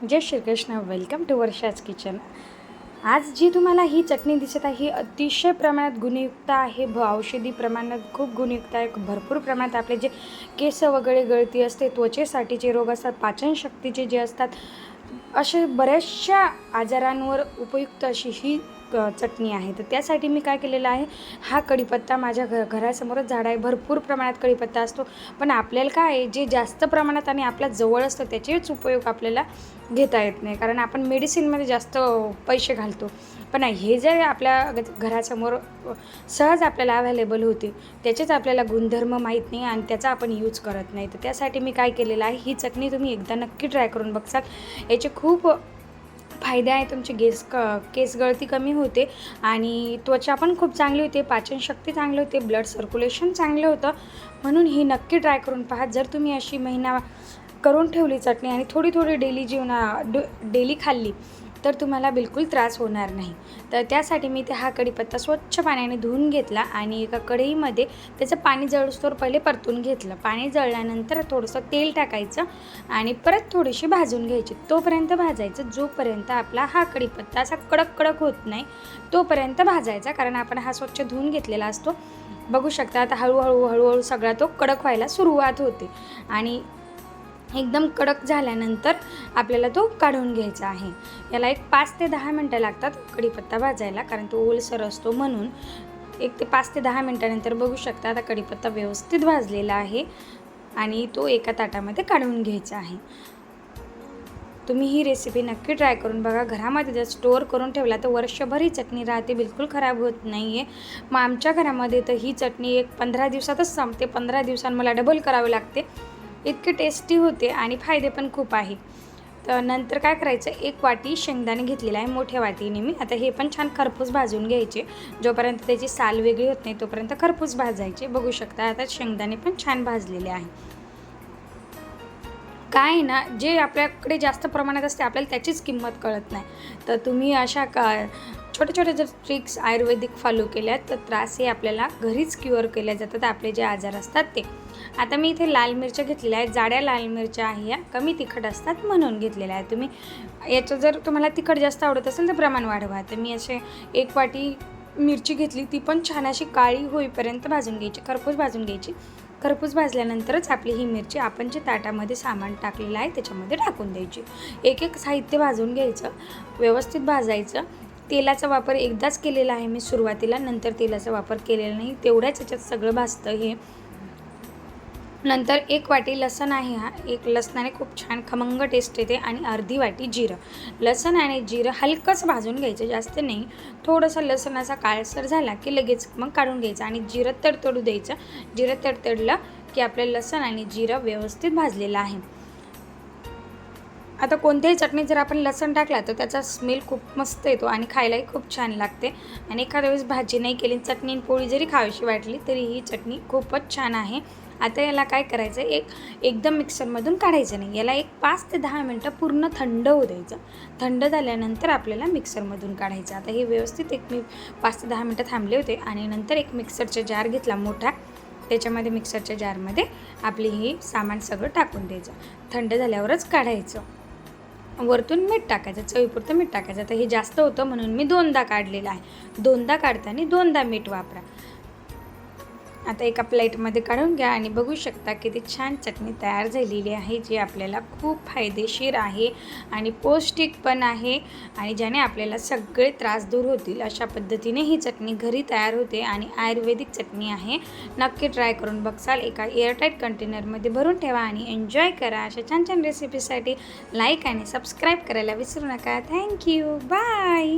Jai Shrikrishna. Welcome to Varsha's kitchen आज जी तुम्हाला ही चटणी दिसत आहे ही अतिशय प्रमाणात गुणयुक्त आहे. भ औषधी प्रमाणात खूप गुणयुक्त आहे. भरपूर प्रमाणात आपले जे केस वगैरे गळती असते त्वचेसाठीचे रोग असतात पाचनशक्तीचे जे असतात असे बऱ्याचशा आजारांवर उपयुक्त अशी ही क- चटणी आहे. तर त्यासाठी मी काय केलेलं आहे हा कढीपत्ता माझ्या घ घरासमोरच झाड आहे. भरपूर प्रमाणात कढीपत्ता असतो. पण आपल्याला काय आहे जे जास्त प्रमाणात आणि आपल्या जवळ असतं त्याचेच उपयोग आपल्याला घेता येत नाही. कारण आपण मेडिसिनमध्ये जास्त पैसे घालतो. पण हे जर आपल्या घरासमोर सहज आपल्याला अवेलेबल होते त्याचेच आपल्याला गुणधर्म माहीत नाही आणि त्याचा आपण यूज करत नाही. तर त्यासाठी मी काय केलेलं आहे ही चटणी तुम्ही एकदा नक्की ट्राय करून बघसाल. याचे खूप फायदे आहे तुमची गेस क केस गळती कमी होते आणि त्वचा पण खूप चांगली होते पाचनशक्ती चांगली होते ब्लड सर्क्युलेशन चांगलं होतं. म्हणून ही नक्की ट्राय करून पहा. जर तुम्ही अशी महिना करून ठेवली चटणी आणि थोडी थोडी डेली जीवना डेली खाल्ली तर तुम्हाला बिलकुल त्रास होणार नाही. तर त्यासाठी मी ते हा कढीपत्ता स्वच्छ पाण्याने धुवून घेतला आणि एका कढईमध्ये त्याचं पाणी जळस्तोर पहिले परतून घेतलं. पाणी जळल्यानंतर थोडंसं तेल टाकायचं आणि परत थोडीशी भाजून घ्यायची. तोपर्यंत भाजायचं. जोपर्यंत आपला हा कढीपत्ता असा कडक कडक होत नाही तोपर्यंत भाजायचा. कारण आपण हा स्वच्छ धुवून घेतलेला असतो. बघू शकता आता हळूहळू हळूहळू सगळा तो कडक व्हायला सुरुवात होते. आणि एकदम कडक झाल्यानंतर आपल्याला तो काढून घ्यायचा आहे. याला एक पाच ते दहा मिनटं लागतात कढीपत्ता भाजायला कारण तो ओलसर असतो म्हणून एक ते पाच ते दहा मिनटानंतर बघू शकता आता कढीपत्ता व्यवस्थित भाजलेला आहे आणि तो एका ताटामध्ये काढून घ्यायचा आहे. तुम्ही ही रेसिपी नक्की ट्राय करून बघा. घरामध्ये जर स्टोअर करून ठेवला तर वर्षभर ही चटणी राहते बिलकुल खराब होत नाही आहे मग आमच्या घरामध्ये तर ही चटणी एक पंधरा दिवसातच संपते. पंधरा दिवसांत मला डबल करावे लागते. इतके टेस्टी होते आणि फायदे पण खूप आहे. तर नंतर काय करायचं एक वाटी शेंगदाणे घेतलेला आहे मोठ्या वाटीने मी. आता हे पण छान खरपूस भाजून घ्यायचे. जोपर्यंत त्याची साल वेगळी होत नाही तोपर्यंत खरपूस भाजायचे. बघू शकता आता शेंगदाणे पण छान भाजलेले आहे. काय आहे ना जे आपल्याकडे जास्त प्रमाणात असते आपल्याला त्याचीच किंमत कळत नाही. तर तुम्ही अशा का छोटे छोटे जर ट्रिक्स आयुर्वेदिक फॉलो केल्या तर त्रास हे आपल्याला घरीच क्युअर केल्या जातात आपले जे आजार असतात ते. आता मी इथे लाल मिरच्या घेतलेल्या आहेत जाड्या लाल मिरच्या आहे या कमी तिखट असतात म्हणून घेतलेल्या आहेत तुम्ही. याचं जर तुम्हाला तिखट जास्त आवडत असेल तर प्रमाण वाढवा. तर मी असे एक वाटी मिरची घेतली ती पण छान अशी काळी होईपर्यंत भाजून घ्यायची खरपूस भाजून घ्यायची. खरपूस भाजल्यानंतरच आपली ही मिरची आपण जे ताटामध्ये सामान टाकलेलं आहे त्याच्यामध्ये टाकून द्यायची. एक एक साहित्य भाजून घ्यायचं व्यवस्थित भाजायचं. तेलाचा वापर एकदाच केलेला आहे मी सुरुवातीला नंतर तेलाचा वापर केलेला नाही. तेवढ्याच याच्यात सगळं भाजतं हे. नंतर एक वाटी लसण आहे हा. एक लसणाने खूप छान खमंग टेस्ट येते आणि अर्धी वाटी जिरं. लसण आणि जिरं हलकंच भाजून घ्यायचं जास्त नाही. थोडंसं लसणाचा काळसर झाला की लगेच मग काढून घ्यायचं आणि जिरं तडतडू द्यायचं. जिरं तडतडलं की आपलं लसण आणि जिरं व्यवस्थित भाजलेलं आहे. आता कोणत्याही चटणीत जर आपण लसण टाकला तर त्याचा स्मेल खूप मस्त येतो आणि खायलाही खूप छान लागते. आणि एखाद्या वेळेस भाजी नाही केली चटणी आणि पोळी जरी खावीशी वाटली तरी ही चटणी खूपच छान आहे. आता याला काय करायचं? एक एकदम मिक्सरमधून काढायचं नाही. याला एक पाच ते दहा मिनटं पूर्ण थंड होऊ द्यायचं. थंड झाल्यानंतर आपल्याला मिक्सरमधून काढायचं. आता हे व्यवस्थित एक मी पाच ते दहा मिनटं थांबले होते आणि नंतर एक मिक्सरचा जार घेतला मोठा. त्याच्यामध्ये मिक्सरच्या जारमध्ये आपली हे सामान सगळं टाकून द्यायचं. थंड झाल्यावरच काढायचं. वरतून मीठ टाकायचं चवीपुरतं मीठ टाकायचं. तर हे जास्त होतं म्हणून मी दोनदा काढलेलं आहे. दोनदा काढताना दोनदा मीठ वापरा. आता एका प्लेटमध्ये काढून घ्या आणि बघू शकता किती छान चटणी तयार झालेली आहे जी आपल्याला खूप फायदेशीर आहे आणि पौष्टिक पण आहे आणि ज्याने आपल्याला सगळे त्रास दूर होतील अशा पद्धतीने ही चटणी घरी तयार होते आणि आयुर्वेदिक चटणी आहे. नक्की ट्राय करून बघसाल एका एअरटाईट कंटेनरमध्ये भरून ठेवा आणि एन्जॉय करा. अशा छान छान रेसिपीसाठी लाईक आणि सबस्क्राईब करायला विसरू नका. Thank you bye.